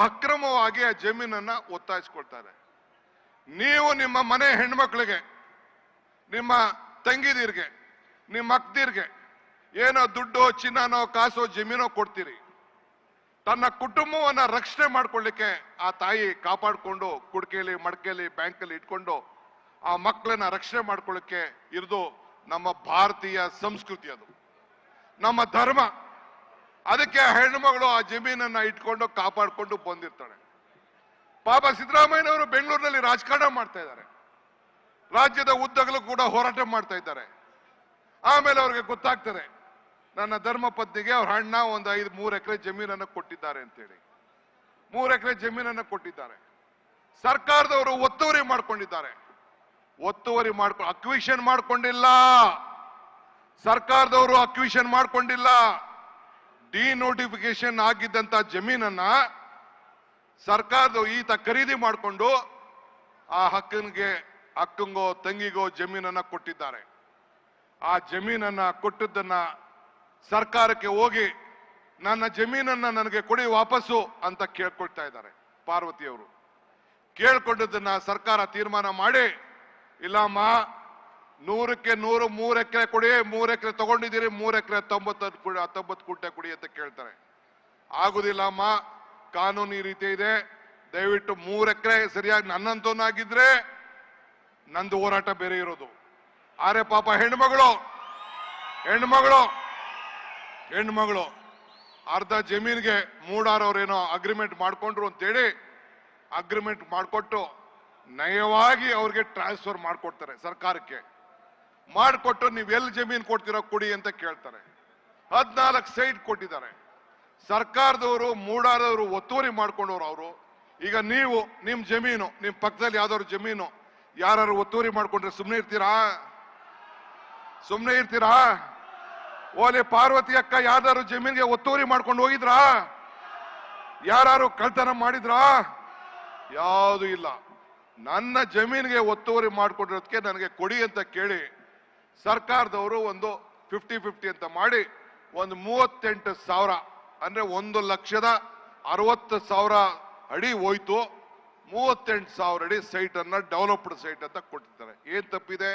ಅಕ್ರಮವಾಗಿ ಆ ಜಮೀನನ್ನ ಒತ್ತಾಯಿಸ್ಕೊಳ್ತಾರೆ. ನೀವು ನಿಮ್ಮ ಮನೆ ಹೆಣ್ಮಕ್ಳಿಗೆ, ನಿಮ್ಮ ತಂಗಿದಿರ್ಗೆ, ನಿಮ್ಮ ಅಕ್ದಿರ್ಗೆ ಏನೋ ದುಡ್ಡು, ಚಿನ್ನನೋ, ಕಾಸೋ, ಜಮೀನೋ ಕೊಡ್ತೀರಿ. ತನ್ನ ಕುಟುಂಬವನ್ನ ರಕ್ಷಣೆ ಮಾಡ್ಕೊಳ್ಳಿಕ್ಕೆ ಆ ತಾಯಿ ಕಾಪಾಡ್ಕೊಂಡು ಕುಡ್ಕೆಲಿ, ಮಡ್ಕೆಲಿ, ಬ್ಯಾಂಕಲ್ಲಿ ಇಟ್ಕೊಂಡು ಆ ಮಕ್ಕಳನ್ನ ರಕ್ಷಣೆ ಮಾಡ್ಕೊಳ್ಳಿಕ್ಕೆ ಇರೋದು ನಮ್ಮ ಭಾರತೀಯ ಸಂಸ್ಕೃತಿ ಅದು. ನಮ್ಮ ಧರ್ಮ. ಅದಕ್ಕೆ ಆ ಹೆಣ್ಣುಮಗಳು ಆ ಜಮೀನನ್ನ ಇಟ್ಕೊಂಡು ಕಾಪಾಡಿಕೊಂಡು ಬಂದಿರ್ತಾಳೆ. ಪಾಪ ಸಿದ್ದರಾಮಯ್ಯನವರು ಬೆಂಗಳೂರಿನಲ್ಲಿ ರಾಜಕಾರಣ ಮಾಡ್ತಾ ಇದ್ದಾರೆ. ರಾಜ್ಯದ ಉದ್ದಗಲೂ ಕೂಡ ಹೋರಾಟ ಮಾಡ್ತಾ ಇದ್ದಾರೆ. ಆಮೇಲೆ ಅವ್ರಿಗೆ ಗೊತ್ತಾಗ್ತದೆ, ನನ್ನ ಧರ್ಮ ಪತ್ನಿಗೆ ಅವ್ರ ಅಣ್ಣ ಒಂದು ಐದು, ಮೂರು ಎಕರೆ ಜಮೀನನ್ನು ಕೊಟ್ಟಿದ್ದಾರೆ ಅಂತೇಳಿ. ಮೂರು ಎಕರೆ ಜಮೀನನ್ನು ಕೊಟ್ಟಿದ್ದಾರೆ. ಸರ್ಕಾರದವರು ಒತ್ತುವರಿ ಮಾಡ್ಕೊಂಡಿದ್ದಾರೆ. ಒತ್ತುವರಿ ಮಾಡ್ಕೊ, ಅಕ್ವಿಷನ್ ಮಾಡ್ಕೊಂಡಿಲ್ಲ. ಸರ್ಕಾರದವರು ಅಕ್ವಿಷನ್ ಮಾಡ್ಕೊಂಡಿಲ್ಲ. ಡಿನೋಟಿಫಿಕೇಶನ್ ಆಗಿದ್ದಂತ ಜಮೀನನ್ನ ಸರ್ಕಾರದ ಈತ ಖರೀದಿ ಮಾಡಿಕೊಂಡು ಆ ಹಕ್ಕನಿಗೆ ಅಕ್ಕಂಗೋ ತಂಗಿಗೋ ಜಮೀನನ್ನ ಕೊಟ್ಟಿದ್ದಾರೆ. ಆ ಜಮೀನನ್ನ ಕೊಟ್ಟದ್ದನ್ನ ಸರ್ಕಾರಕ್ಕೆ ಹೋಗಿ ನನ್ನ ಜಮೀನನ್ನ ನನಗೆ ಕೊಡಿ ವಾಪಸ್ಸು ಅಂತ ಕೇಳ್ಕೊಳ್ತಾ ಇದ್ದಾರೆ ಪಾರ್ವತಿಯವರು. ಕೇಳ್ಕೊಂಡದನ್ನ ಸರ್ಕಾರ ತೀರ್ಮಾನ ಮಾಡಿ, ಇಲ್ಲಮ್ಮ ನೂರಕ್ಕೆ ನೂರು, ಮೂರ್ ಎಕರೆ ಕೊಡಿ, ಮೂರ್ ಎಕರೆ ತಗೊಂಡಿದ್ದೀರಿ, ಮೂರು ಎಕರೆ ತೊಂಬತ್ತು ಕುಡಿ, ಹತ್ತೊಂಬತ್ತು ಕುಂಟೆ ಕೊಡಿ ಅಂತ ಕೇಳ್ತಾರೆ. ಆಗುದಿಲ್ಲ ಅಮ್ಮ, ಕಾನೂನು ಈ ರೀತಿ ಇದೆ. ದಯವಿಟ್ಟು ಮೂರ್ ಎಕರೆ ಸರಿಯಾಗಿ ನನ್ನಂತವನಾಗಿದ್ರೆ ನಂದು ಹೋರಾಟ ಬೇರೆ ಇರೋದು. ಆರೆ ಪಾಪ ಹೆಣ್ಮಗಳು ಹೆಣ್ಮಗಳು ಹೆಣ್ಮಗಳು, ಅರ್ಧ ಜಮೀನ್ಗೆ ಮೂಡಾರವ್ರೇನೋ ಅಗ್ರಿಮೆಂಟ್ ಮಾಡ್ಕೊಂಡ್ರು ಅಂತೇಳಿ ಅಗ್ರಿಮೆಂಟ್ ಮಾಡಿಕೊಟ್ಟು ನಯವಾಗಿ ಅವ್ರಿಗೆ ಟ್ರಾನ್ಸ್ಫರ್ ಮಾಡಿಕೊಡ್ತಾರೆ ಸರ್ಕಾರಕ್ಕೆ. ಮಾಡಿಕೊಟ್ಟು ನೀವು ಎಲ್ಲಿ ಜಮೀನು ಕೊಡ್ತೀರೋ ಕೊಡಿ ಅಂತ ಕೇಳ್ತಾರೆ. ಹದಿನಾಲ್ಕು ಸೈಟ್ ಕೊಟ್ಟಿದ್ದಾರೆ. ಸರ್ಕಾರದವರು, ಮೂಡಾರದವರು ಒತ್ತುವರಿ ಮಾಡ್ಕೊಂಡವ್ರು ಅವರು. ಈಗ ನೀವು ನಿಮ್ಮ ಜಮೀನು ನಿಮ್ಮ ಪಕ್ಕದಲ್ಲಿ ಯಾವ್ದಾದ್ರು ಜಮೀನು ಯಾರು ಒತ್ತುವರಿ ಮಾಡ್ಕೊಂಡ್ರೆ ಸುಮ್ಮನೆ ಇರ್ತೀರಾ? ಸುಮ್ಮನೆ ಇರ್ತೀರಾ? ಓಲೆ ಪಾರ್ವತಿ ಅಕ್ಕ ಯಾವ್ದಾದ್ರು ಜಮೀನಿಗೆ ಒತ್ತುವರಿ ಮಾಡ್ಕೊಂಡು ಹೋಗಿದ್ರಾ? ಯಾರು ಕಳ್ತನ ಮಾಡಿದ್ರಾ? ಯಾವುದು ಇಲ್ಲ. ನನ್ನ ಜಮೀನಿಗೆ ಒತ್ತುವರಿ ಮಾಡ್ಕೊಂಡಿರೋದಕ್ಕೆ ನನಗೆ ಕೊಡಿ ಅಂತ ಕೇಳಿ ಸರ್ಕಾರದವರು ಒಂದು ಫಿಫ್ಟಿ ಫಿಫ್ಟಿ ಅಂತ ಮಾಡಿ ಒಂದು ಮೂವತ್ತೆಂಟು ಸಾವಿರ, ಅಂದ್ರೆ ಒಂದು ಲಕ್ಷದ ಅರವತ್ತು ಸಾವಿರ ಅಡಿ ಹೋಯ್ತು. ಮೂವತ್ತೆಂಟು ಸಾವಿರ ಅಡಿ ಸೈಟ್ ಅನ್ನ ಡೆವಲಪ್ಡ್ ಸೈಟ್ ಅಂತ ಕೊಟ್ಟಿದ್ದಾರೆ ಏನ್ ತಪ್ಪಿದೆ?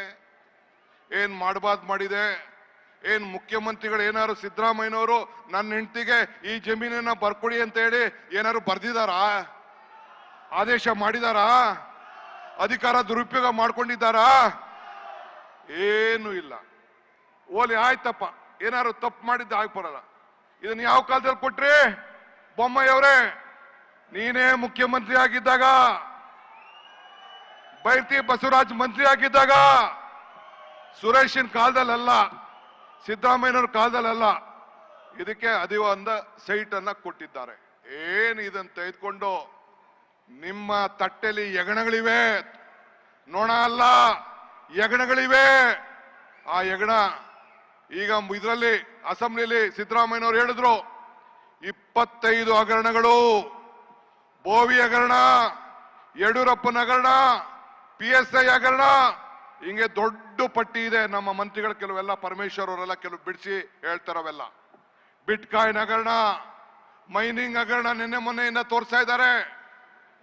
ಏನು ಮಾಡಬಾರ್ದು ಮಾಡಿದೆ? ಏನು ಮುಖ್ಯಮಂತ್ರಿಗಳು ಏನಾದ್ರು ಸಿದ್ದರಾಮಯ್ಯನವರು ನನ್ನ ಹೆಂಡತಿಗೆ ಈ ಜಮೀನನ್ನ ಬರ್ಕೊಡಿ ಅಂತ ಹೇಳಿ ಏನಾದ್ರು ಬರ್ದಿದಾರಾ ಆದೇಶ ಮಾಡಿದಾರಾ ಅಧಿಕಾರ ದುರುಪಯೋಗ ಮಾಡ್ಕೊಂಡಿದ್ದಾರಾ? ಏನು ಇಲ್ಲ. ಓಲಿ ಆಯ್ತಪ್ಪ. ಏನಾದ್ರು ತಪ್ಪು ಮಾಡಿದ್ದು ಆಗಿ ಬರಲ್ಲ ಇದನ್ನ ಯಾವ ಕಾಲದಲ್ಲಿ ಕೊಟ್ರಿ? ಬೊಮ್ಮಯ್ಯವರೇ, ನೀನೇ ಮುಖ್ಯಮಂತ್ರಿ ಆಗಿದ್ದಾಗ, ಬೈರ್ತಿ ಬಸವರಾಜ್ ಮಂತ್ರಿ ಆಗಿದ್ದಾಗ, ಸುರೇಶನ್ ಕಾಲದಲ್ಲ ಸಿದ್ದರಾಮಯ್ಯನವ್ರ ಕಾಲದಲ್ಲ ಇದಕ್ಕೆ ಅದೇ ಒಂದು ಸೈಟ್ ಅನ್ನ ಕೊಟ್ಟಿದ್ದಾರೆ. ಏನು ಇದನ್ನ ತೆಗೆದುಕೊಂಡು? ನಿಮ್ಮ ತಟ್ಟೆಲಿ ಯಗಣಗಳಿವೆ ನೋಣ ಅಲ್ಲ. ಯಗಣಗಳಿವೆ ಆ ಯಗಣ ಈಗ ಇದರಲ್ಲಿ ಅಸೆಂಬ್ಲಿಲಿ ಸಿದ್ದರಾಮಯ್ಯನವರು ಹೇಳಿದ್ರು, ಇಪ್ಪತ್ತೈದು ಹಗರಣಗಳು, ಬೋವಿ ಹಗರಣ, ಯಡಿಯೂರಪ್ಪನ ಹಗರಣ, ಪಿ ಎಸ್ ಐ ಹಗರಣ. ಹಿಂಗೆ ದೊಡ್ಡ ಪಟ್ಟಿ ಇದೆ ನಮ್ಮ ಮಂತ್ರಿಗಳು ಕೆಲವೆಲ್ಲ ಪರಮೇಶ್ವರ್ ಅವರೆಲ್ಲ ಕೆಲವು ಬಿಡಿಸಿ ಹೇಳ್ತಾರವೆಲ್ಲ. ಬಿಟ್ ಕಾಯಿನ್ ಹಗರಣ, ಮೈನಿಂಗ್ ಹಗರಣ ನಿನ್ನೆ ಮೊನ್ನೆಯಿಂದ ತೋರಿಸ್ತಾ ಇದ್ದಾರೆ.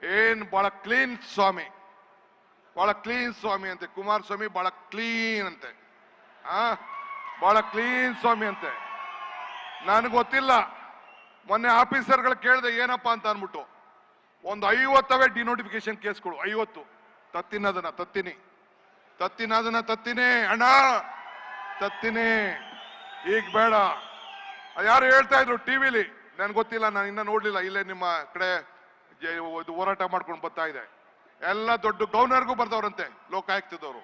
ಏನ್ ಬಹಳ ಕ್ಲೀನ್ ಸ್ವಾಮಿ. ಬಹಳ ಕ್ಲೀನ್ ಸ್ವಾಮಿ ಅಂತೆ, ಕುಮಾರಸ್ವಾಮಿ ಬಹಳ ಕ್ಲೀನ್ ಅಂತೆ. ಆ, ಬಹಳ ಕ್ಲೀನ್ ಸ್ವಾಮಿ ಅಂತೆ. ನನಗೆ ಗೊತ್ತಿಲ್ಲ, ಮೊನ್ನೆ ಆಫೀಸರ್ಗಳು ಕೇಳಿದೆ ಏನಪ್ಪ ಅಂತ ಅನ್ಬಿಟ್ಟು ಒಂದು ಐವತ್ತವೇ ಡಿನೋಟಿಫಿಕೇಶನ್ ಕೇಸ್ಗಳು, ಐವತ್ತು. ತತ್ತಿನದನ್ನ ತತ್ತಿನಿ. ತತ್ತಿನದನ್ನ ತತ್ತಿನೇ, ಅಣ್ಣ, ತತ್ತಿನಿ. ಈಗ ಬೇಡ. ಯಾರು ಹೇಳ್ತಾ ಇದ್ರು ಟಿವಿಲಿ? ನನ್ಗೆ ಗೊತ್ತಿಲ್ಲ, ನಾನು ಇನ್ನ ನೋಡ್ಲಿಲ್ಲ. ಇಲ್ಲೇ ನಿಮ್ಮ ಕಡೆ ಇದು ಹೋರಾಟ ಮಾಡ್ಕೊಂಡು ಬರ್ತಾ ಇದೆ. ಎಲ್ಲ ದೊಡ್ಡ ಗೌರ್ನರ್ಗೂ ಬರ್ದವ್ರಂತೆ ಲೋಕಾಯುಕ್ತದವರು.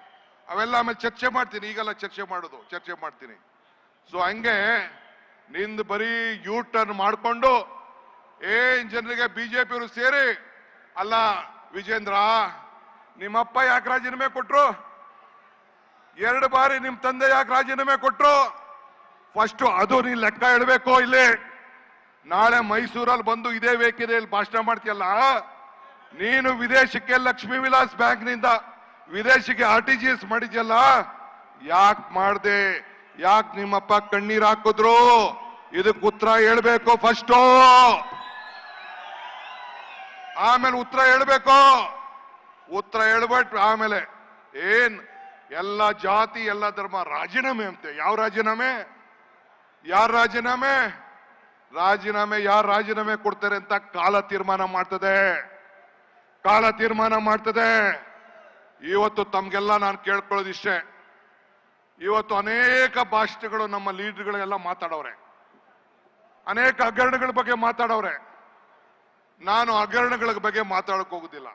ಅವೆಲ್ಲ ಆಮೇಲೆ ಚರ್ಚೆ ಮಾಡ್ತೀನಿ, ಈಗೆಲ್ಲ ಚರ್ಚೆ ಮಾಡೋದು, ಚರ್ಚೆ ಮಾಡ್ತೀನಿ. ಸೊ ಹಂಗೆ ನಿಂದು ಬರೀ ಯೂ ಟರ್ನ್ ಮಾಡಿಕೊಂಡು ಏನ್ ಜನರಿಗೆ ಬಿಜೆಪಿಯವರು ಸೇರಿ, ಅಲ್ಲ, ವಿಜೇಂದ್ರ, ನಿಮ್ಮಪ್ಪ ಯಾಕೆ ರಾಜೀನಾಮೆ ಕೊಟ್ರು? ಎರಡು ಬಾರಿ ನಿಮ್ಮ ತಂದೆ ಯಾಕೆ ರಾಜೀನಾಮೆ ಕೊಟ್ರು? ಫಸ್ಟ್ ಅದು ನೀನ್ ಲೆಕ್ಕ ಇಡಬೇಕು ಇಲ್ಲಿ? ನಾಳೆ ಮೈಸೂರಲ್ಲಿ ಬಂದು ಇದೇ ವೇಕಿದೆಯಲ್ಲಿ ಭಾಷಣ ಮಾಡ್ತೀಯಲ್ಲ? ನೀನು ವಿದೇಶಕ್ಕೆ ಲಕ್ಷ್ಮೀ ವಿಲಾಸ್ ಬ್ಯಾಂಕ್ನಿಂದ ವಿದೇಶಕ್ಕೆ ಆರ್ ಟಿ ಜಿ ಎಸ್ ಮಾಡಿದ್ಯಲ್ಲ? ಯಾಕೆ ಮಾಡ್ದೆ? ಯಾಕೆ ನಿಮ್ಮಪ್ಪ ಕಣ್ಣೀರ್ ಹಾಕಿದ್ರು? ಇದಕ್ಕೆ ಉತ್ತರ ಹೇಳ್ಬೇಕು ಫಸ್ಟು. ಆಮೇಲೆ ಉತ್ತರ ಹೇಳ್ಬೇಕು. ಉತ್ತರ ಹೇಳ್ಬಿಟ್ಟು ಆಮೇಲೆ ಏನ್ ಎಲ್ಲ ಜಾತಿ, ಎಲ್ಲ ಧರ್ಮ ರಾಜೀನಾಮೆ ಅಂತೆ. ಯಾವ ರಾಜೀನಾಮೆ? ಯಾರ ರಾಜೀನಾಮೆ? ರಾಜೀನಾಮೆ ಯಾರು ರಾಜೀನಾಮೆ ಕೊಡ್ತಾರೆ ಅಂತ ಕಾಲ ತೀರ್ಮಾನ ಮಾಡ್ತದೆ. ಕಾಲ ತೀರ್ಮಾನ ಮಾಡ್ತದೆ. ಇವತ್ತು ತಮ್ಗೆಲ್ಲ ನಾನು ಕೇಳ್ಕೊಳ್ಳೋದಿಷ್ಟೇ ಇವತ್ತು ಅನೇಕ ಭಾಷೆಗಳು ನಮ್ಮ ಲೀಡರ್ಗಳೆಲ್ಲ ಮಾತಾಡವ್ರೆ. ಅನೇಕ ಹಗರಣಗಳ ಬಗ್ಗೆ ಮಾತಾಡವ್ರೆ. ನಾನು ಹಗರಣಗಳ ಬಗ್ಗೆ ಮಾತಾಡಕ್ ಹೋಗುದಿಲ್ಲ.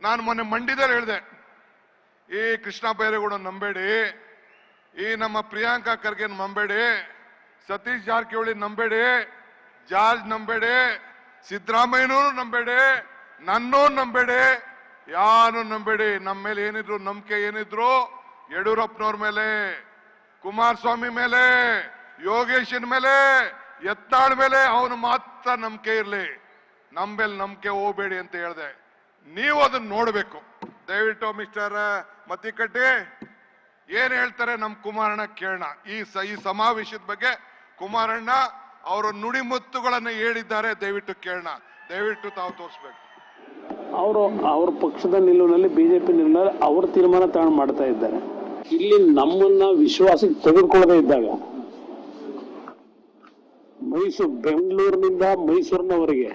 ನಾನು ಮೊನ್ನೆ ಮಂಡ್ಯದಲ್ಲಿ ಹೇಳಿದೆ. ಈ ಕೃಷ್ಣ ಬೈರೇಗೌಡ ನಂಬೇಡಿ, ಈ ನಮ್ಮ ಪ್ರಿಯಾಂಕಾ ಖರ್ಗೆ ನಂಬೇಡಿ, ಸತೀಶ್ ಜಾರಕಿಹೊಳಿ ನಂಬೇಡಿ, ಜಾರ್ಜ್ ನಂಬೇಡಿ ಸಿದ್ದರಾಮಯ್ಯನೂ ನಂಬೇಡಿ ನನ್ನೂ ನಂಬೇಡಿ ಯಾರು ನಂಬೇಡಿ. ನಮ್ಮ ಮೇಲೆ ಏನಿದ್ರು ನಂಬಿಕೆ ಏನಿದ್ರು, ಯಡಿಯೂರಪ್ಪನವ್ರ ಮೇಲೆ, ಕುಮಾರಸ್ವಾಮಿ ಮೇಲೆ, ಯೋಗೇಶನ್ ಮೇಲೆ, ಯತ್ನಾಳ್ ಮೇಲೆ ಅವನು ಮಾತ್ರ ನಂಬಿಕೆ ಇರಲಿ. ನಮ್ಮ ಮೇಲೆ ನಂಬಿಕೆ ಹೋಗ್ಬೇಡಿ ಅಂತ ಹೇಳಿದೆ. ನೀವು ಅದನ್ನ ನೋಡಬೇಕು. ದಯವಿಟ್ಟು ಮಿಸ್ಟರ್ ಮತ್ತಿಕಟ್ಟಿ, ಏನ್ ಹೇಳ್ತಾರೆ ನಮ್ ಕುಮಾರಣ್ಣ ಕೇಳೋಣ. ಈ ಈ ಸಮಾವೇಶದ ಬಗ್ಗೆ ಕುಮಾರಣ್ಣ ಅವರ ನುಡಿಮುತ್ತುಗಳನ್ನು ಹೇಳಿದ್ದಾರೆ, ದಯವಿಟ್ಟು ಕೇಳೋಣ. ದಯವಿಟ್ಟು ತಾವು ತೋರಿಸ್ಬೇಕು. ಅವರು ಅವ್ರ ಪಕ್ಷದ ನಿಲುವಿನಲ್ಲಿ ಬಿಜೆಪಿ ನಿಲುವಿನಲ್ಲಿ ಅವ್ರ ತೀರ್ಮಾನ ತಗೊಂಡು ಮಾಡ್ತಾ ಇದ್ದಾರೆ. ಇಲ್ಲಿ ನಮ್ಮನ್ನ ವಿಶ್ವಾಸಕ್ಕೆ ತೆಗೆದುಕೊಳ್ಳದೆ ಇದ್ದಾಗ ಮೈಸೂರು, ಬೆಂಗಳೂರಿನಿಂದ ಮೈಸೂರಿನವರೆಗೆ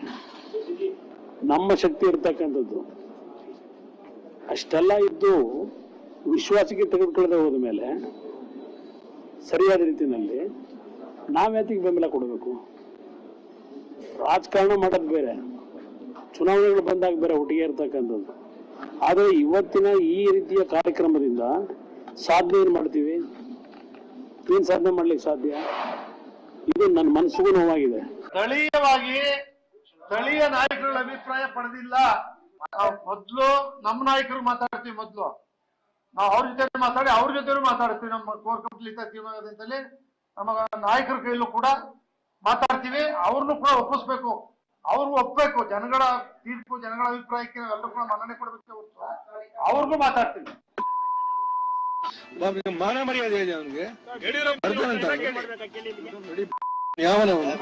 ನಮ್ಮ ಶಕ್ತಿ ಇರ್ತಕ್ಕಂಥದ್ದು. ಅಷ್ಟೆಲ್ಲ ಇದ್ದು ವಿಶ್ವಾಸಕ್ಕೆ ತೆಗೆದುಕೊಳ್ಳದೆ ಹೋದ ಮೇಲೆ ಸರಿಯಾದ ರೀತಿಯಲ್ಲಿ ನಾವ್ಯಾತಿಗೆ ಬೆಂಬಲ ಕೊಡಬೇಕು. ರಾಜಕಾರಣ ಮಾಡೋದು ಬೇರೆ. ಚುನಾವಣೆಗಳು ಬಂದಾಗ ಬೇರೆ ಒಟ್ಟಿಗೆ ಇರ್ತಕ್ಕಂಥದ್ದು. ಆದರೆ ಇವತ್ತಿನ ಈ ರೀತಿಯ ಕಾರ್ಯಕ್ರಮದಿಂದ ಸಾಧನೆ ಏನು ಮಾಡ್ತೀವಿ? ಏನ್ ಸಾಧನೆ ಮಾಡ್ಲಿಕ್ಕೆ ಸಾಧ್ಯ? ಇದು ನನ್ನ ಮನಸ್ಸಿಗೂ ನೋವಾಗಿದೆ. ಸ್ಥಳೀಯವಾಗಿ ಸ್ಥಳೀಯ ನಾಯಕರುಗಳ ಅಭಿಪ್ರಾಯ ಪಡೆದಿಲ್ಲ. ಮೊದ್ಲು ನಮ್ಮ ನಾಯಕರು ಮಾತಾಡ್ತೀವಿ ಮೊದ್ಲು. ನಾವು ಅವ್ರ ಜೊತೆ ಮಾತಾಡಿ, ಅವ್ರ ಜೊತೆ ಮಾತಾಡ್ತೀವಿ. ನಮ್ಮ ಕೋರ್ ಕಮಿಟಿ ನಮ್ಮ ನಾಯಕರ ಕೈಲೂ ಕೂಡ ಮಾತಾಡ್ತೀವಿ. ಅವ್ರನ್ನು ಕೂಡ ಒಪ್ಪಿಸ್ಬೇಕು. ಅವ್ರು ಒಪ್ಬೇಕು ಜನಗಳ ತೀರ್ಪು ಜನಗಳ ಅಭಿಪ್ರಾಯಕ್ಕೆ ಎಲ್ಲರೂ ಕೂಡ ಮನ್ನಣೆ ಕೊಡಬೇಕು ಅವ್ರಿಗೂ ಮಾತಾಡ್ತೀನಿ. ಮಾನ ಮರ್ಯಾದೆ ಇದೆ ಅವನಿಗೆ. ಯಾವನವನು?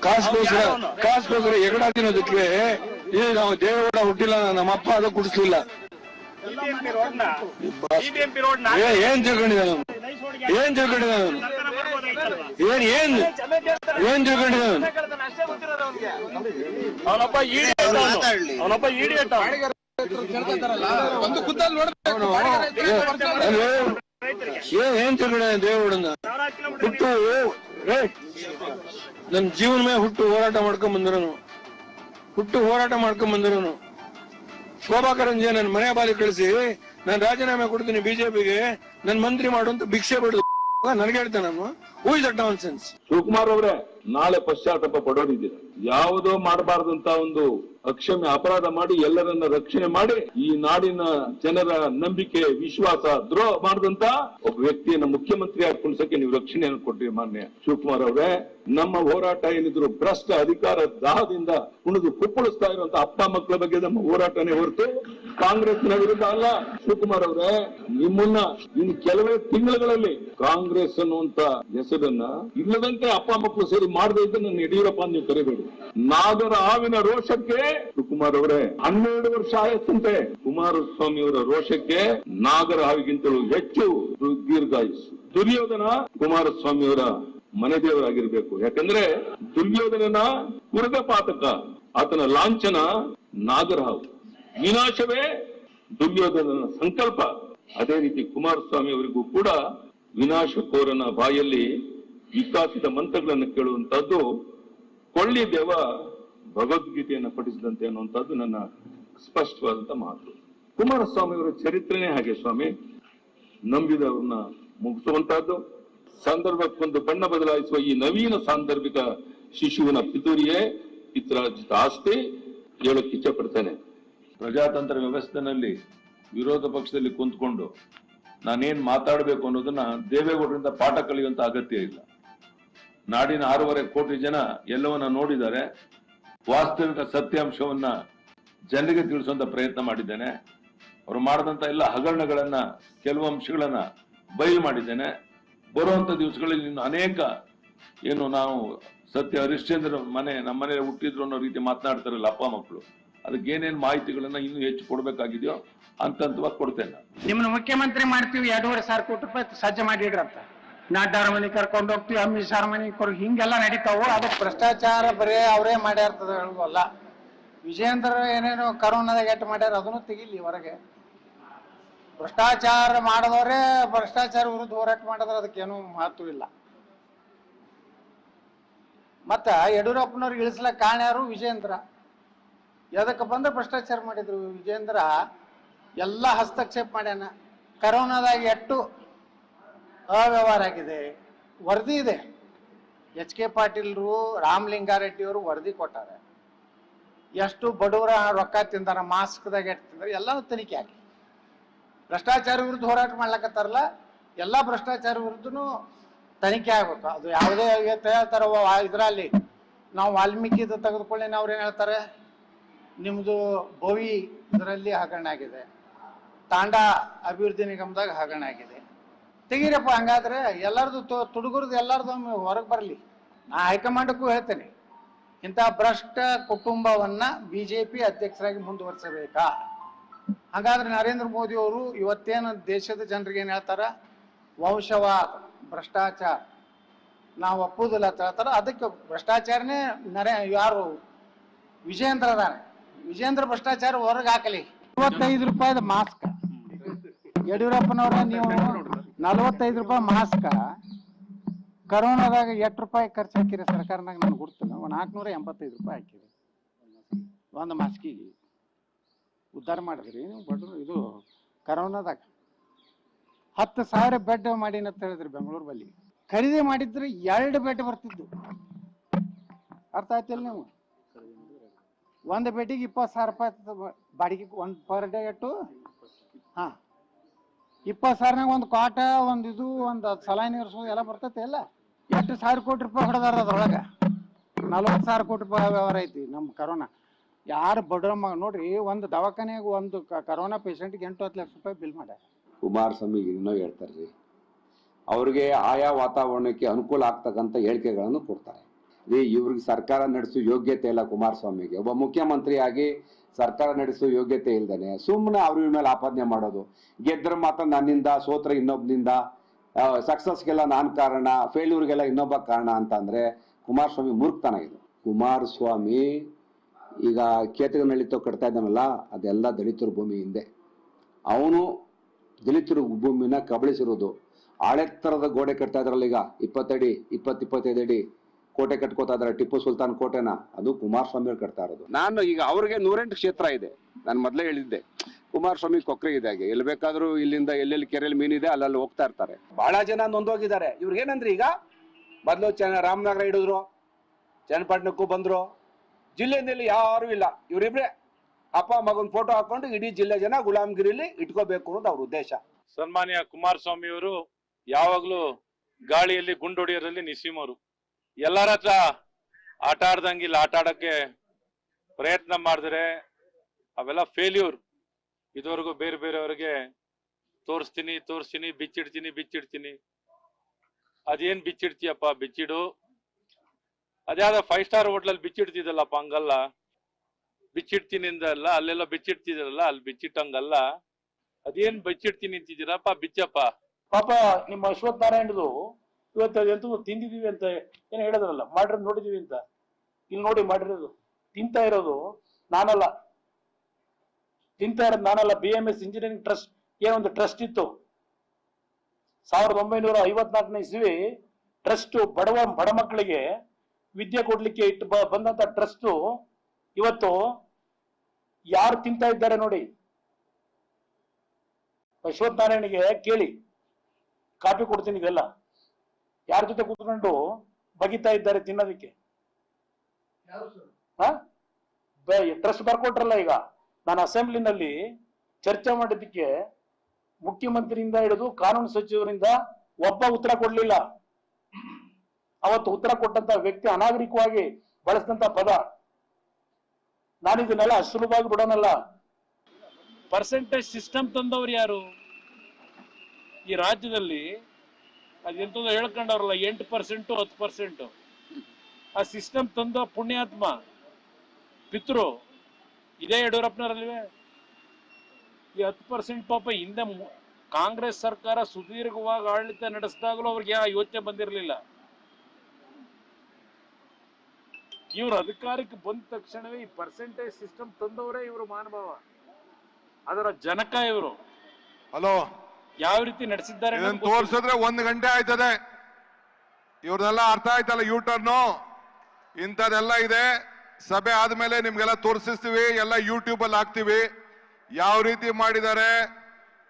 ಕಾಸ್ಗೋಸ್ಕರ ಕಾಸ್ಗೋಸ್ಕರ ಎಗಡ ತಿನ್ನೋದಕ್ಕೆ ಇಲ್ಲಿ ನಾವು ದೇವೇಗೌಡ ಹುಟ್ಟಿಲ್ಲ ನಮ್ಮ ಅಪ್ಪ ಅದು ಕುಡಿಸ್ಲಿಲ್ಲ. ಏ, ಏನ್ ತಿಳ್ಕೊಂಡಿದ್ದಾನೆ ಅವನು? ಏನ್ ತಿಳ್ಕೊಂಡಿದ್ದಾನೆ ಅವನು? ಏನ್ ಏನ್? ಏನ್ ತಿಳ್ಕೊಂಡಿದ್ದಾನೆ ಅವನು? ಅವನೊಬ್ಬ ಈಡಿಯಟ್ ಅವನೊಬ್ಬ ಅಲ್ವೇ? ಏನ್ ಏನ್ ತಿಳ್ಕೊಂಡಿದ್ದಾನೆ ದೇವೇಗೌಡನ ಹುಟ್ಟು ನನ್ ಜೀವನ ಮೇಲೆ ಹುಟ್ಟು ಹೋರಾಟ ಮಾಡ್ಕೊಂಡ್ ಬಂದಿರೋನು. ಹುಟ್ಟು ಹೋರಾಟ ಮಾಡ್ಕೊಂಡ್ ಬಂದಿರೋನು. ಶೋಭಾ ಕರಂಜೆ ನನ್ನ ಮನೆ ಬಾಲಿ ಕಳಿಸಿ ನಾನು ರಾಜೀನಾಮೆ ಕೊಡ್ತೀನಿ ಬಿಜೆಪಿಗೆ ನನ್ನ ಮಂತ್ರಿ ಮಾಡು ಅಂತ ಭಿಕ್ಷೆ ಬಿಡುದು. ನನಗೆ ಹೇಳ್ತಾನೆ ನಾನು who is nonsense Shivakumar ಅವರೇ ನಾಳೆ ಪಶ್ಚಾತ್ತಾಪ ಪಡೋರಿದ್ದೀರ ಯಾವುದೋ ಮಾಡಬಾರದಂತ ಒಂದು ಅಕ್ಷಮ್ಯ ಅಪರಾಧ ಮಾಡಿ ಎಲ್ಲರನ್ನ ರಕ್ಷಣೆ ಮಾಡಿ ಈ ನಾಡಿನ ಜನರ ನಂಬಿಕೆ, ವಿಶ್ವಾಸ ದ್ರೋಹ ಮಾಡದಂತ ಒಬ್ಬ ವ್ಯಕ್ತಿಯನ್ನ ಮುಖ್ಯಮಂತ್ರಿ ಆಗಿ ನೀವು ರಕ್ಷಣೆಯನ್ನು ಕೊಟ್ಟಿ ಮಾನ್ಯ ಶಿವಕುಮಾರ್ ಅವರೇ. ನಮ್ಮ ಹೋರಾಟ ಏನಿದ್ರು ಭ್ರಷ್ಟ ಅಧಿಕಾರ ದಾಹದಿಂದ ಕುಣಿದು ಕುಪ್ಪಳಿಸ್ತಾ ಇರುವಂತ ಅಪ್ಪ ಮಕ್ಕಳ ಬಗ್ಗೆ ನಮ್ಮ ಹೋರಾಟನೇ ಹೊರತು ಕಾಂಗ್ರೆಸ್ನ ವಿರುದ್ಧ ಅಲ್ಲ. ಶಿವಕುಮಾರ್ ಅವರೇ, ನಿಮ್ಮನ್ನ ಇನ್ನು ಕೆಲವೇ ತಿಂಗಳುಗಳಲ್ಲಿ ಕಾಂಗ್ರೆಸ್ ಅನ್ನುವಂತ ಹೆಸರನ್ನ ಇಲ್ಲದಂತೆ ಅಪ್ಪ ಮಕ್ಕಳು ಸೇರಿ ಮಾಡದೇ ನನ್ನ ಯಡಿಯೂರಪ್ಪ ನೀವು ಕರಿಬೇಡಿ. ನಾಗರ ಹಾವಿನ ರೋಷಕ್ಕೆ ಶಿವಕುಮಾರ್ ಅವರೇ ಹನ್ನೆರಡು ವರ್ಷ ಆಯಸ್ಸಂತೆ. ಕುಮಾರಸ್ವಾಮಿ ಅವರ ರೋಷಕ್ಕೆ ನಾಗರ ಹಾವಿಗಿಂತಲೂ ಹೆಚ್ಚು ದೀರ್ಘಾಯಸ್ಸು. ದುರ್ಯೋಧನ ಕುಮಾರಸ್ವಾಮಿ ಅವರ ಮನೆ ದೇವರಾಗಿರ್ಬೇಕು ಯಾಕಂದ್ರೆ ದುರ್ಯೋಧನನ ಕುರುಗ ಪಾತಕ ಆತನ ಲಾಂಛನ ನಾಗರಹಾವು ವಿನಾಶವೇ ದುರ್ಯೋಧನನ ಸಂಕಲ್ಪ. ಅದೇ ರೀತಿ ಕುಮಾರಸ್ವಾಮಿ ಅವರಿಗೂ ಕೂಡ ವಿನಾಶಕೋರನ ಬಾಯಲ್ಲಿ ವಿಕಾಸಿತ ಮಂತ್ರಗಳನ್ನು ಕೇಳುವಂತದ್ದು ಕೊಳ್ಳಿ ದೇವ ಭಗವದ್ಗೀತೆಯನ್ನು ಪಠಿಸಿದಂತೆ ಅನ್ನುವಂಥದ್ದು ನನ್ನ ಸ್ಪಷ್ಟವಾದಂತ ಮಾತು. ಕುಮಾರಸ್ವಾಮಿ ಅವರ ಚರಿತ್ರೆನೇ ಹಾಗೆ ಸ್ವಾಮಿ. ನಂಬಿದವ್ರನ್ನ ಮುಗಿಸುವಂತಹದ್ದು ಸಂದರ್ಭಕ್ಕೊಂದು ಬಣ್ಣ ಬದಲಾಯಿಸುವ ಈ ನವೀನ ಸಾಂದರ್ಭಿಕ ಶಿಶುವಿನ ಪಿತೂರಿಯೇ ಇತರ ಆಸ್ತಿ ಹೇಳೋಕೆ ಇಚ್ಛೆ ಪಡ್ತೇನೆ ಪ್ರಜಾತಂತ್ರ ವ್ಯವಸ್ಥೆನಲ್ಲಿ ವಿರೋಧ ಪಕ್ಷದಲ್ಲಿ ಕುಂತ್ಕೊಂಡು ನಾನೇನ್ ಮಾತಾಡಬೇಕು ಅನ್ನೋದನ್ನ ದೇವೇಗೌಡರಿಂದ ಪಾಠ ಕಲಿಯುವಂತ ಅಗತ್ಯ ಇಲ್ಲ. ನಾಡಿನ ಆರೂವರೆ ಕೋಟಿ ಜನ ಎಲ್ಲವನ್ನ ನೋಡಿದ್ದಾರೆ. ವಾಸ್ತವಿಕ ಸತ್ಯಾಂಶವನ್ನ ಜನರಿಗೆ ತಿಳಿಸುವಂತ ಪ್ರಯತ್ನ ಮಾಡಿದ್ದೇನೆ. ಅವರು ಮಾಡಿದಂತ ಎಲ್ಲ ಹಗರಣಗಳನ್ನ, ಕೆಲವು ಅಂಶಗಳನ್ನ ಬಯಲು ಮಾಡಿದ್ದೇನೆ. ಬರುವಂತ ದಿವಸಗಳಲ್ಲಿ ಇನ್ನು ಅನೇಕ ಏನು ನಾವು ಸತ್ಯ ಹರಿಶ್ಚಂದ್ರ ಮನೆ, ನಮ್ಮ ಹುಟ್ಟಿದ್ರು ಅನ್ನೋ ರೀತಿ ಮಾತನಾಡ್ತಾರಲ್ಲ ಅಪ್ಪ, ಮಕ್ಕಳು. ಅದಕ್ಕೆ ಏನೇನು ಮಾಹಿತಿಗಳನ್ನ ಇನ್ನೂ ಹೆಚ್ಚು ಕೊಡ್ಬೇಕಾಗಿದೆಯೋ ಅಂತಂತವಾಗಿ ಕೊಡ್ತೇನೆ. ನಿಮ್ಮನ್ನ ಮುಖ್ಯಮಂತ್ರಿ ಮಾಡ್ತೀವಿ, ಎರಡೂವರೆ ಸಾವಿರ ಕೋಟಿ ರೂಪಾಯಿ ಸಜ್ಜೆ ಮಾಡಿಡ್ರಂತ ನಾಡ್ಡಾರ ಮನೆ ಕರ್ಕೊಂಡು ಹೋಗ್ತಿವಿ ಅಮ್ಮಿ ಶಾ ಮನೆ ಕರ್ ಹಿಂಗೆಲ್ಲ ನಡೀತಾವು? ಅದು ಭ್ರಷ್ಟಾಚಾರ ಬರೀ ಅವರೇ ಮಾಡ್ಯಾರ್ತದ ಹೇಳ್ಬೋಲ್ಲ ವಿಜಯೇಂದ್ರ ಏನೇನು ಕರೋನಾದಾಗ ಎಟ್ಟು ಮಾಡ್ಯಾರ ಅದನ್ನು ತೆಗಿಲಿ ಹೊರಗೆ. ಭ್ರಷ್ಟಾಚಾರ ಮಾಡಿದವರೇ ಭ್ರಷ್ಟಾಚಾರ ವಿರುದ್ಧ ಹೋರಾಟ ಮಾಡಿದ್ರೆ ಅದಕ್ಕೇನು ಮಹತ್ವ ಇಲ್ಲ. ಮತ್ತ ಯಡಿಯೂರಪ್ಪನವ್ರಿಗೆ ಇಳಿಸ್ಲಕ್ಕೆ ಕಾರಣ ಯಾರು? ವಿಜೇಂದ್ರ ಎದಕ್ಕೆ ಬಂದ್ರೆ ಭ್ರಷ್ಟಾಚಾರ ಮಾಡಿದ್ರು? ವಿಜೇಂದ್ರ ಎಲ್ಲ ಹಸ್ತಕ್ಷೇಪ ಮಾಡ್ಯಾನ. ಕರೋನಾದಾಗ ಎಷ್ಟು ಅವ್ಯವಹಾರ ಆಗಿದೆ ವರದಿ ಇದೆ. ಎಚ್ ಕೆ ಪಾಟೀಲ್ರು ರಾಮಲಿಂಗಾರೆಡ್ಡಿಯವರು ವರದಿ ಕೊಟ್ಟಾರೆ. ಎಷ್ಟು ಬಡವರ ರೊಕ್ಕ ತಿಂದಾರ, ಮಾಸ್ಕ್ದಾಗ ಎಷ್ಟು ತಿಂದಾರ ಎಲ್ಲ ತನಿಖೆ ಆಗಿ. ಭ್ರಷ್ಟಾಚಾರ ವಿರುದ್ಧ ಹೋರಾಟ ಮಾಡ್ಲಕತ್ತಾರಲ್ಲ, ಎಲ್ಲ ಭ್ರಷ್ಟಾಚಾರ ವಿರುದ್ಧನೂ ತನಿಖೆ ಆಗ್ಬೇಕು. ಅದು ಯಾವುದೇ ಹೇಳ್ತಾರ ಇದರಲ್ಲಿ ನಾವು ವಾಲ್ಮೀಕಿದು ಅವ್ರು ಏನು ಹೇಳ್ತಾರೆ? ನಿಮ್ಮದು ಬೋವಿ ಇದರಲ್ಲಿ ಹಗರಣ ಆಗಿದೆ. ತಾಂಡ ಅಭಿವೃದ್ಧಿ ನಿಗಮದಾಗ ಹಗರಣ ಆಗಿದೆ. ತೆಗೀರಪ್ಪ, ಹಂಗಾದ್ರೆ ಎಲ್ಲರದು ತುಡುಗರದು ಎಲ್ಲರದು ಹೊರಗೆ ಬರಲಿ. ನಾ ಹೈಕಮಾಂಡಕ್ಕೂ ಹೇಳ್ತೇನೆ, ಇಂಥ ಭ್ರಷ್ಟ ಕುಟುಂಬವನ್ನ ಬಿಜೆಪಿ ಅಧ್ಯಕ್ಷರಾಗಿ ಮುಂದುವರಿಸಬೇಕಾ? ಹಾಗಾದ್ರೆ ನರೇಂದ್ರ ಮೋದಿ ಅವರು ಇವತ್ತೇನು ದೇಶದ ಜನರಿಗೆ ಏನು ಹೇಳ್ತಾರ? ವಂಶವಾದ, ಭ್ರಷ್ಟಾಚಾರ. ನಾವು ಒಪ್ಪುದಿಲ್ಲ ಅಂತ ಹೇಳ್ತಾರ. ಅದಕ್ಕೆ ಭ್ರಷ್ಟಾಚಾರನೇ ನರೇ, ಯಾರು? ವಿಜೇಂದ್ರ ಅದಾನೆ ವಿಜೇಂದ್ರ ಭ್ರಷ್ಟಾಚಾರ ಹೊರಗೆ ಹಾಕಲಿ. ಮೂವತ್ತೈದು ರೂಪಾಯಿದ ಮಾಸ್ಕ್. ಯಡಿಯೂರಪ್ಪನವ್ರ ನೀವು ನಲವತ್ತೈದು ರೂಪಾಯಿ ಮಾಸ್ಕ, ಕರೋನಾದಾಗ ಎಷ್ಟು ರೂಪಾಯಿ ಖರ್ಚು ಹಾಕಿರಿ ಸರ್ಕಾರನಾಗ ನಾನು ಗುರ್ತಿಲ್ಲ. ಒಂದು ನಾಲ್ಕುನೂರ ಎಂಬತ್ತೈದು ರೂಪಾಯಿ ಹಾಕಿರಿ. ಒಂದು ಮಾಸ್ಕಿಗೆ. ಉದ್ಧಾರ ಮಾಡಿದ್ರಿ ಬಡ್ರು, ಇದು ಕರೋನಾದಾಗ. ಹತ್ತು ಸಾವಿರ ಬೆಡ್ ಮಾಡಿ ಅಂತ ಹೇಳಿದ್ರಿ ಬೆಂಗಳೂರು ಬಲ್ಲಿ ಖರೀದಿ ಮಾಡಿದ್ರೆ ಎರಡು ಬೆಡ್ ಬರ್ತಿದ್ದು ಅರ್ಥ ಆಯ್ತಿಲ್ಲ ನೀವು? ಒಂದು ಬೆಡ್ಡಿಗೆ ಇಪ್ಪತ್ತು ಸಾವಿರ ರೂಪಾಯಿ ಬಾಡಿಗೆ ಒಂದು ಪರ್ ಡೇ ಎಷ್ಟು ಹಾ. ಇಪ್ಪತ್ತು ಸಾವಿರನಾಗ ಒಂದು ಕಾಟ, ಒಂದು ಇದು, ಒಂದು ಸಲಾನಿ ಇರಿಸೋದು ಎಲ್ಲ ಬರ್ತೈತೆ ಎಲ್ಲ. ಎಷ್ಟು ಸಾವಿರ ಕೋಟಿ ರೂಪಾಯಿ ಹೊಡೆದಾರ ಅದ್ರೊಳಗೆ? ನಲ್ವತ್ತು ಸಾವಿರ ಕೋಟಿ ರೂಪಾಯಿ ವ್ಯವಹಾರ ಐತಿ ನಮ್ಮ ಕರೋನಾ. ಯಾರು ಬಡ್ರ ಮಗ ನೋಡ್ರಿ, ಒಂದು ದವಾಖಾನೆಗೆ ಒಂದು ಕರೋನಾ ಪೇಷಂಟ್ಗೆ ಎಂಟು ಹತ್ತು ಲಕ್ಷ ರೂಪಾಯಿ ಬಿಲ್ ಮಾಡ್ಯಾರ. ಕುಮಾರಸ್ವಾಮಿ ಹೇಳ್ತಾರೆ ರೀ. ಅವ್ರಿಗೆ ಆಯಾ ವಾತಾವರಣಕ್ಕೆ ಅನುಕೂಲ ಆಗ್ತಕ್ಕಂಥ ಹೇಳಿಕೆಗಳನ್ನು ಕೊಡ್ತಾರೆ. ರೀ, ಇವ್ರಿಗೆ ಸರ್ಕಾರ ನಡೆಸೋ ಯೋಗ್ಯತೆ ಇಲ್ಲ ಕುಮಾರಸ್ವಾಮಿಗೆ. ಒಬ್ಬ ಮುಖ್ಯಮಂತ್ರಿಯಾಗಿ ಸರ್ಕಾರ ನಡೆಸೋ ಯೋಗ್ಯತೆ ಇಲ್ದೇನೆ. ಸುಮ್ಮನೆ ಅವ್ರ ಮೇಲೆ ಆಪಾದನೆ ಮಾಡೋದು. ಗೆದ್ರ ಮಾತ್ರ ನನ್ನಿಂದ, ಸೋತ್ರ ಇನ್ನೊಬ್ನಿಂದ ಸಕ್ಸಸ್ಗೆಲ್ಲ ನಾನು ಕಾರಣ ಫೇಲ್ಯೂರ್ಗೆಲ್ಲ ಇನ್ನೊಬ್ಬ ಕಾರಣ ಅಂತ ಅಂದ್ರೆ ಕುಮಾರಸ್ವಾಮಿ ಮೂರ್ಖತನ ಇದು. ಕುಮಾರಸ್ವಾಮಿ ಈಗ ಕೇತಗನಳ್ಳಿతో ಕಟ್ತಾ ಇದ್ದಾನಲ್ಲ, ಅದೆಲ್ಲ ದಲಿತರ ಭೂಮಿ ಹಿಂದೆ. ಅವನು ದಲಿತರ ಭೂಮಿನ ಕಬಳಿಸಿರೋದು. ಆಳೆತ್ತರದ ಗೋಡೆ ಕಟ್ತಾ ಇದ್ರಲ್ಲ ಈಗ, ಇಪ್ಪತ್ತಡಿ, ಇಪ್ಪತ್ತು, ಇಪ್ಪತ್ತೈದು ಅಡಿ. ಕೋಟೆ ಕಟ್ಕೋತಾ ಇದಾರೆ ಟಿಪ್ಪು ಸುಲ್ತಾನ್ ಕೋಟೆನ, ಅದು ಕುಮಾರಸ್ವಾಮಿ ಕಟ್ತಾ ಇರೋದು. ನಾನು ಈಗ ಅವ್ರಿಗೆ ನೂರೆಂಟು ಕ್ಷೇತ್ರ ಇದೆ, ನಾನು ಮೊದಲೇ ಹೇಳಿದ್ದೆ. ಕುಮಾರಸ್ವಾಮಿ ಕೊಕ್ರೆ ಇದೆ ಹಾಗೆ, ಎಲ್ಲಿ ಬೇಕಾದ್ರೂ ಇಲ್ಲಿಂದ ಎಲ್ಲೆಲ್ಲಿ ಕೆರೆಯಲ್ಲಿ ಮೀನಿದೆ ಅಲ್ಲಲ್ಲಿ ಹೋಗ್ತಾ ಇರ್ತಾರೆ. ಬಹಳ ಜನ ನೊಂದೋಗಿದ್ದಾರೆ. ಇವ್ರಿಗೇನಂದ್ರೆ ಈಗ? ಮೊದಲು ಚ, ರಾಮನಗರ ಹಿಡಿದ್ರು, ಚನ್ನಪಟ್ಟಣಕ್ಕೂ ಬಂದ್ರು, ಜಿಲ್ಲೆಯಲ್ಲಿ ಯಾರು ಇಲ್ಲ. ಇವರಿಬ್ರೆ ಅಪ್ಪ ಮಗನ್ ಫೋಟೋ ಹಾಕೊಂಡು ಇಡೀ ಜಿಲ್ಲೆ ಜನ ಗುಲಾಮಗಿರಿಲಿ ಇಟ್ಕೋಬೇಕು ಅನ್ನೋದು ಅವ್ರ ಉದ್ದೇಶ. ಸನ್ಮಾನ್ಯ ಕುಮಾರಸ್ವಾಮಿ ಅವರು ಯಾವಾಗ್ಲೂ ಗಾಳಿಯಲ್ಲಿ ಗುಂಡೊಡಿಯರಲ್ಲಿ ನಿಸ್ಸೀಮರು. ಎಲ್ಲರ ಹತ್ರ ಆಟ ಆಡ್ದಂಗಿಲ್ಲ ಆಟ ಆಡಕ್ಕೆ ಪ್ರಯತ್ನ ಮಾಡಿದ್ರೆ ಅವೆಲ್ಲ ಫೇಲ್ಯೂರ್ ಇದುವರೆಗೂ ಬೇರೆ ಬೇರೆಯವ್ರಿಗೆ ತೋರಿಸ್ತೀನಿ ತೋರಿಸ್ತೀನಿ, ಬಿಚ್ಚಿಡ್ತೀನಿ ಬಿಚ್ಚಿಡ್ತೀನಿ. ಅದೇನ್ ಬಿಚ್ಚಿಡ್ತೀಯಪ್ಪ, ಬಿಚ್ಚಿಡು. ಅದ್ಯಾವ ಫೈವ್ ಸ್ಟಾರ್ ಹೋಟ್ಲಲ್ಲಿ ಬಿಚ್ಚಿಡ್ತಿದ್ದಲ್ಲಪ್ಪ, ಹಂಗಲ್ಲ. ಬಿಚ್ಚಿಡ್ತೀನಿ ಅಂದಲ್ಲ ಅಲ್ಲೆಲ್ಲ ಬಿಚ್ಚಿಡ್ತಿದ್ರಲ್ಲ ಅಲ್ಲಿ ಬಿಚ್ಚಿಟ್ಟಂಗಲ್ಲ. ಅದೇನ್ ಬಿಚ್ಚಿಡ್ತೀನಿ ಅಂತಿದ್ದೀರಪ್ಪ, ಬಿಚ್ಚಪ್ಪ. ಪಾಪ, ನಿಮ್ಮ ಅಶ್ವತ್ಥ ನಾರಾಯಣದು ಇವತ್ತು ಅದೆಂತೂ ತಿಂದಿದೀವಿ ಅಂತ ಏನು ಹೇಳಿದ್ರಲ್ಲ, ಮಾಡಿರೋದು ನೋಡಿದೀವಿ ಅಂತ. ಇಲ್ಲಿ ನೋಡಿ ಮಾಡಿರೋದು, ತಿಂತಾ ಇರೋದು ನಾನಲ್ಲ. ತಿಂತಾ ಇರೋದು ನಾನಲ್ಲ B M S engineering trust ಏನೊಂದು ಟ್ರಸ್ಟ್ ಇತ್ತು. ಸಾವಿರದ ಒಂಬೈನೂರ ಐವತ್ನಾಲ್ಕನೇ ಇಸ್ವಿ ಟ್ರಸ್ಟ್ ಬಡವ, ಬಡ ಮಕ್ಕಳಿಗೆ ವಿದ್ಯೆ ಕೊಡ್ಲಿಕ್ಕೆ ಇಟ್ಟು ಬಂದಂತ ಟ್ರಸ್ಟ್ ಇವತ್ತು ಯಾರು ತಿಂತಾ ಇದ್ದಾರೆ ನೋಡಿ. ಅಶ್ವತ್ಥನಾರಾಯಣಿಗೆ ಕೇಳಿ, ಕಾಪಿ ಕೊಡ್ತೀನಿ ಇದೆಲ್ಲ. ಯಾರ ಜೊತೆ ಕೂತ್ಕೊಂಡು ಬಗಿತಾ ಇದ್ದಾರೆ ತಿನ್ನೋದಕ್ಕೆ? ಟ್ರಸ್ಟ್ ಬರ್ಕೊಟ್ರಲ್ಲ ಈಗ. ನಾನು ಅಸೆಂಬ್ಲಿನಲ್ಲಿ ಚರ್ಚೆ ಮಾಡಿದ್ದಕ್ಕೆ ಮುಖ್ಯಮಂತ್ರಿಯಿಂದ ಹಿಡಿದು ಕಾನೂನು ಸಚಿವರಿಂದ ಒಬ್ಬ ಉತ್ತರ ಕೊಡ್ಲಿಲ್ಲ. ಅವತ್ತು ಉತ್ತರ ಕೊಟ್ಟಂತ ವ್ಯಕ್ತಿ ಅನಾಗರಿಕವಾಗಿ ಬಳಸಿದಂತ ಪದ. ನಾನಿದನ್ನೆಲ್ಲ ಸುಲಭವಾಗಿ ಬಿಡೋನಲ್ಲ. ಪರ್ಸೆಂಟೇಜ್ ಸಿಸ್ಟಮ್ ತಂದವರು ಯಾರು? ಈ ರಾಜ್ಯದಲ್ಲಿ ಅದೆಂತದೋ ಹೇಳ್ಕೊಂಡವ್ರಲ್ಲ, ಎಂಟು ಪರ್ಸೆಂಟು ಹತ್ತು ಪರ್ಸೆಂಟು ಆ ಸಿಸ್ಟಮ್ ತಂದ ಪುಣ್ಯಾತ್ಮ, ಪಿತೃ, ಇದೇ ಯಡಿಯೂರಪ್ಪನವರಲ್ವೇ ಈ ಹತ್ತು ಪರ್ಸೆಂಟ್ ಪಾಪ ಹಿಂದೆ ಕಾಂಗ್ರೆಸ್ ಸರ್ಕಾರ ಸುದೀರ್ಘವಾಗಿ ಆಡಳಿತ ನಡೆಸಿದಾಗಲೂ ಅವ್ರಿಗೆ ಆ ಯೋಚನೆ ಬಂದಿರಲಿಲ್ಲ. ಇವ್ರ ಅಧಿಕಾರಕ್ಕೆ ಬಂದ ತಕ್ಷಣವೇ ಈ ಪರ್ಸೆಂಟೇಜ್ ಸಿಸ್ಟಮ್ ತಂದವರೇ ಇವರು ಮಾನಭಾವ ಅದರ ಜನಕ ಇವರು. ಹಲೋ ಯಾವ ರೀತಿ ನಡೆಸಿದ್ದಾರೆ ಇದನ್ನ. ತೋರ್ಸಿದ್ರೆ ಒಂದ್ ಗಂಟೆ ಆಯ್ತದೆ. ಇವ್ರದೆಲ್ಲ ಅರ್ಥ ಆಯ್ತಲ್ಲ ಯೂ ಟರ್ನು ಇಂಥದೆಲ್ಲ ಇದೆ. ಸಭೆ ಆದ್ಮೇಲೆ ನಿಮ್ಗೆಲ್ಲ ತೋರಿಸ್ತೀವಿ ಎಲ್ಲ ಯೂಟ್ಯೂಬ್ ಅಲ್ಲಿ ಹಾಕ್ತಿವಿ. ಯಾವ ರೀತಿ ಮಾಡಿದ್ದಾರೆ?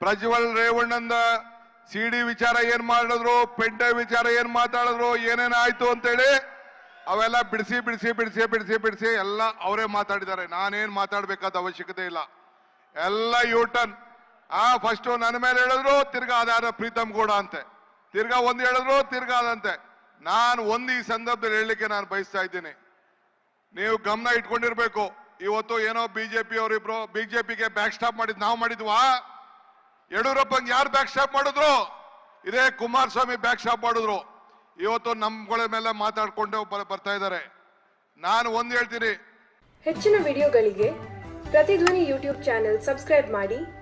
ಪ್ರಜ್ವಲ್ ರೇವಣ್ಣಂದ ಸಿ ಡಿ ವಿಚಾರ ಏನ್ ಮಾಡಿದ್ರು? ಪೆಂಟೆ ವಿಚಾರ ಏನ್ ಮಾತಾಡಿದ್ರು? ಏನೇನ್ ಆಯ್ತು ಅಂತೇಳಿ ಅವೆಲ್ಲ ಬಿಡಿಸಿ ಬಿಡಿಸಿ ಬಿಡಿಸಿ ಬಿಡಿಸಿ ಬಿಡಿಸಿ ಎಲ್ಲ ಅವರೇ ಮಾತಾಡಿದ್ದಾರೆ. ನಾನೇನ್ ಮಾತಾಡ್ಬೇಕಾದ ಅವಶ್ಯಕತೆ ಇಲ್ಲ. ಎಲ್ಲ ಯೂಟರ್ನ್ ಆ ಫಸ್ಟ್ ನನ್ನ ಮೇಲೆ ಹೇಳಿದ್ರು, ತಿರ್ಗಾ ಅದಾದ ಪ್ರೀತಮ್ ಗೌಡ ಅಂತೆ. ತಿರ್ಗಾ ಒಂದ್ ಹೇಳಿದ್ರು, ತಿರ್ಗಾ ಅದಂತೆ. ನಾನು ಒಂದು ಈ ಸಂದರ್ಭದಲ್ಲಿ ಹೇಳಲಿಕ್ಕೆ ನಾನು ಬಯಸ್ತಾ ಇದ್ದೀನಿ. ನೀವು ಗಮನ ಇಟ್ಕೊಂಡಿರ್ಬೇಕು. ಇವತ್ತು ಏನೋ ಬಿಜೆಪಿ ಅವರಿಬ್ರು ಬಿಜೆಪಿಗೆ ಬ್ಯಾಕ್ ಸ್ಟಾಪ್ ಮಾಡಿದ್, ನಾವು ಮಾಡಿದ್ವಾ? ಯಡಿಯೂರಪ್ಪಂಗೆ ಯಾರು ಬ್ಯಾಕ್ ಸ್ಟಾಪ್ ಮಾಡಿದ್ರು? ಇದೇ ಕುಮಾರಸ್ವಾಮಿ ಬ್ಯಾಕ್ ಸ್ಟಾಪ್ ಮಾಡಿದ್ರು. ಇವತ್ತು ನಮ್ಗಳ ಮೇಲೆ ಮಾತಾಡ್ಕೊಂಡು ಬರ್- ಬರ್ತಾ ಇದ್ದಾರೆ. ನಾನು ಒಂದು ಹೇಳ್ತೀನಿ. ಹೆಚ್ಚಿನ ವಿಡಿಯೋಗಳಿಗೆ ಪ್ರತಿಧ್ವನಿ ಯೂಟ್ಯೂಬ್ ಚಾನೆಲ್ ಸಬ್ಸ್ಕ್ರೈಬ್ ಮಾಡಿ.